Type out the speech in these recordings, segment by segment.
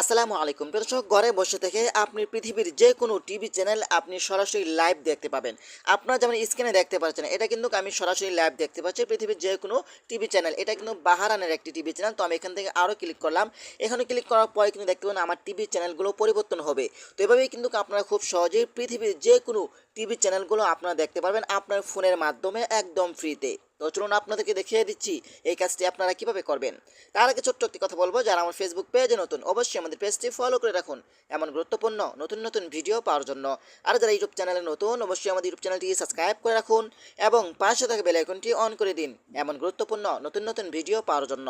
আসসালামু আলাইকুম। দর্শক, ঘরে বসে থেকে আপনি পৃথিবীর যে কোনো টিভি চ্যানেল আপনি সরাসরি লাইভ দেখতে পাবেন। আপনারা যেমন স্ক্রিনে দেখতে পাচ্ছেন, এটা কিন্তু আমি সরাসরি লাইভ দেখতে পাচ্ছি পৃথিবীর যে কোনো টিভি চ্যানেল। এটা কিন্তু বাহারানের একটি টিভি চ্যানেল, তো আমি এখান থেকে আরও ক্লিক করলাম। এখানে ক্লিক করার পরে কিন্তু দেখতে পাবেন আমার টিভি চ্যানেলগুলো পরিবর্তন হবে। তো এভাবেই কিন্তু আপনারা খুব সহজেই পৃথিবীর যে কোনো টিভি চ্যানেলগুলো আপনারা দেখতে পারবেন আপনার ফোনের মাধ্যমে একদম ফ্রিতে তো চলুন আপনাদেরকে দেখিয়ে দিচ্ছি এই কাজটি আপনারা কীভাবে করবেন। তার আগে ছোট্ট একটি কথা বলব, যারা আমার ফেসবুক পেজে নতুন, অবশ্যই আমাদের পেজটি ফলো করে রাখুন। এমন গুরুত্বপূর্ণ, নতুন নতুন ভিডিও পাওয়ার জন্য। আর যারা ইউটিউব চ্যানেলে নতুন, অবশ্যই আমাদের ইউটিউব চ্যানেলটি সাবস্ক্রাইব করে রাখুন এবং পাশে থাকা বেল আইকনটি অন করে দিন, এমন গুরুত্বপূর্ণ, নতুন নতুন ভিডিও পাওয়ার জন্য।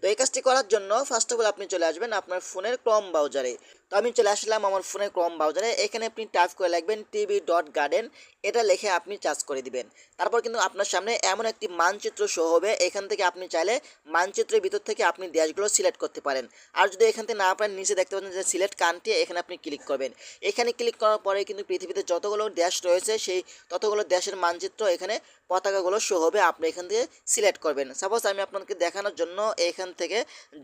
তো এই কাজটি করার জন্য ফার্স্ট অফ অল আপনি চলে আসবেন আপনার ফোনের ক্রম ব্রাউজারে তো আমি চলে আসলাম আমার ফোনের ক্রম ব্রাউজারে এখানে আপনি টাইপ করে লিখবেন টিভি ডট গার্ডেন এটা লিখে আপনি চার্জ করে দিবেন। তারপর কিন্তু আপনার সামনে এমন একটি মানচিত্র শো হবে। এখান থেকে আপনি চাইলে মানচিত্রের ভিতর থেকে আপনি দেশগুলো সিলেক্ট করতে পারেন। আর যদি এখান থেকে না পারেন, নিচে দেখতে পাচ্ছেন যে সিলেক্ট কান্ট্রি এখানে আপনি ক্লিক করবেন। এখানে ক্লিক করার পরে কিন্তু পৃথিবীতে যতগুলো দেশ রয়েছে, সেই ততগুলো দেশের মানচিত্র এখানে পতাকাগুলো শো হবে। আপনি এখান থেকে সিলেক্ট করবেন। সাপোজ আমি আপনাকে দেখানোর জন্য এখান থেকে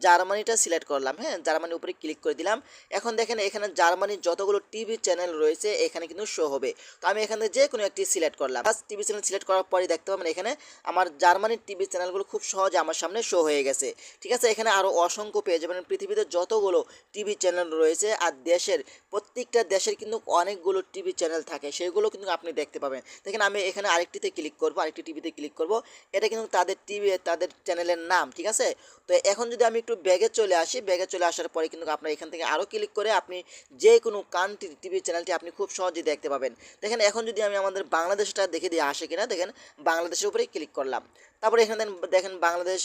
জার্মানিটা সিলেক্ট করলাম হ্যাঁ? জার্মানির উপরে ক্লিক করে দিলাম। এখন দেখেন এখানে জার্মানির যতগুলো টিভি চ্যানেল রয়েছে, এখানে কিন্তু শো হবে। তো আমি এখান থেকে যে কোনো একটি সিলেক্ট করলাম। টিভি চ্যানেল সিলেক্ট করার পরে দেখতে পাবেন এখানে আমার জার্মানির টিভি চ্যানেলগুলো খুব সহজে আমার সামনে শো হয়ে গেছে। ঠিক আছে, এখানে আরও অসংখ্য পেয়ে যাবেন। পৃথিবীতে যতগুলো টিভি চ্যানেল রয়েছে আর দেশের প্রত্যেকটা দেশের কিন্তু অনেকগুলো টিভি চ্যানেল থাকে, সেগুলো কিন্তু আপনি দেখতে পাবেন। দেখেন, আমি এখানে আরেকটিতে ক্লিক করব, আরেকটি টিভিতে ক্লিক করব। এটা কিন্তু তাদের টিভি, তাদের চ্যানেলের নাম, ঠিক আছে? তো এখন যদি আমি একটু ব্যাগে চলে আসি ব্যাগে চলে আসার পরে কিন্তু আপনার এখান থেকে আরও ক্লিক করে আপনি যে কোনো কান্ট্রি টিভি চ্যানেলটি আপনি খুব সহজেই দেখতে পাবেন। দেখেন, এখন যদি আমি আমাদের বাংলাদেশটা দেখে দিয়ে আসে কিনা? দেখেন, বাংলাদেশের উপরে ক্লিক করলাম। তারপরে এখানে দেখেন বাংলাদেশ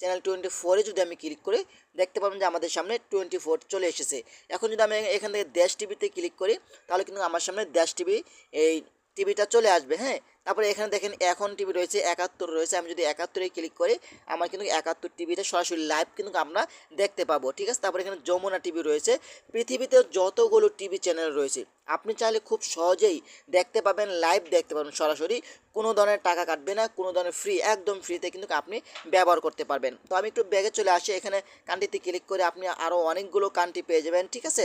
চ্যানেল টোয়েন্টি ফোরে যদি আমি ক্লিক করি, দেখতে পাবেন যে আমাদের সামনে টোয়েন্টি ফোর চলে এসেছে। এখন যদি আমি এখান থেকে দেশ টিভিতে ক্লিক করি, তাহলে কিন্তু আমার সামনে দেশ টিভি এই টিভিটা চলে আসবে হ্যাঁ? তারপরে এখানে দেখেন এখন টিভি রয়েছে একাত্তর, রয়েছে আমি যদি একাত্তরে ক্লিক করি, আমার কিন্তু একাত্তর টিভিটা সরাসরি লাইভ কিন্তু আমরা দেখতে পাবো, ঠিক আছে? তারপরে এখানে যমুনা টিভি রয়েছে। পৃথিবীতে যতগুলো টিভি চ্যানেল রয়েছে, আপনি চাইলে খুব সহজেই দেখতে পাবেন লাইভ দেখতে পাবেন সরাসরি। কোনো ধরনের টাকা কাটবে না, কোনো ধরনের ফ্রি একদম ফ্রিতে কিন্তু আপনি ব্যবহার করতে পারবেন। তো আমি একটু ব্যাগে চলে আসি, এখানে কান্ট্রিতে ক্লিক করে আপনি আরও অনেকগুলো কান্ট্রি পেয়ে যাবেন, ঠিক আছে?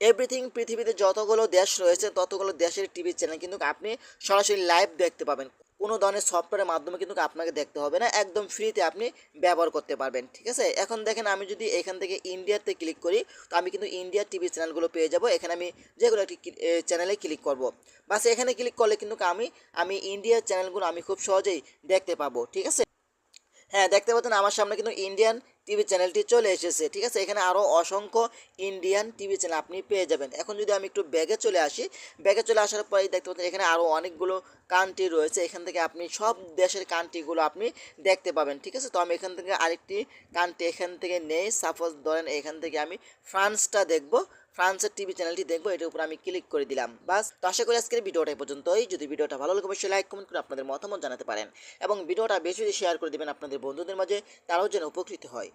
এভরিথিং পৃথিবীতে যতগুলো দেশ রয়েছে, ততগুলো দেশের টিভি চ্যানেল কিন্তু আপনি সরাসরি লাইভ দেখতে পাবেন। কোনো ধরনের সফটওয়্যারের মাধ্যমে কিন্তু আপনাকে দেখতে হবে না, একদম ফ্রিতে আপনি ব্যবহার করতে পারবেন, ঠিক আছে? এখন দেখেন আমি যদি এখান থেকে ইন্ডিয়াতে ক্লিক করি, তো আমি কিন্তু ইন্ডিয়ার টিভি চ্যানেলগুলো পেয়ে যাব। এখানে আমি যে কোনো একটি চ্যানেলে ক্লিক করব। বাস এখানে ক্লিক করলে কিন্তু আমি আমি ইন্ডিয়ার চ্যানেলগুলো আমি খুব সহজেই দেখতে পাবো, ঠিক আছে? হ্যাঁ দেখতে পাচ্ছেন আমার সামনে কিন্তু ইন্ডিয়ান টিভি চ্যানেলটি চলে এসেছে, ঠিক আছে? এখানে আরও অসংখ্য ইন্ডিয়ান টিভি চ্যানেল আপনি পেয়ে যাবেন। এখন যদি আমি একটু ব্যাগে চলে আসি, ব্যাগে চলে আসার পরেই দেখতে পাচ্ছেন এখানে আরও অনেকগুলো কান্ট্রি রয়েছে। এখান থেকে আপনি সব দেশের কান্ট্রিগুলো আপনি দেখতে পাবেন, ঠিক আছে? তো আমি এখান থেকে আরেকটি কান্ট্রি এখান থেকে নেই। সাপোজ ধরেন এখান থেকে আমি ফ্রান্সটা দেখব। ফ্রান্সের টিভি চ্যানেলটি দেখব, এটার উপর আমি ক্লিক করে দিলাম। বাস, তো আশা করি আজকের ভিডিওটা পর্যন্তই। যদি ভিডিওটা ভালো লাগে, অবশ্যই লাইক, কমেন্ট করে আপনাদের মতামত জানাতে পারেন। এবং ভিডিওটা বেশি বেশি শেয়ার করে দেবেন আপনাদের বন্ধুদের মাঝে, তারাও যেন উপকৃত হয়।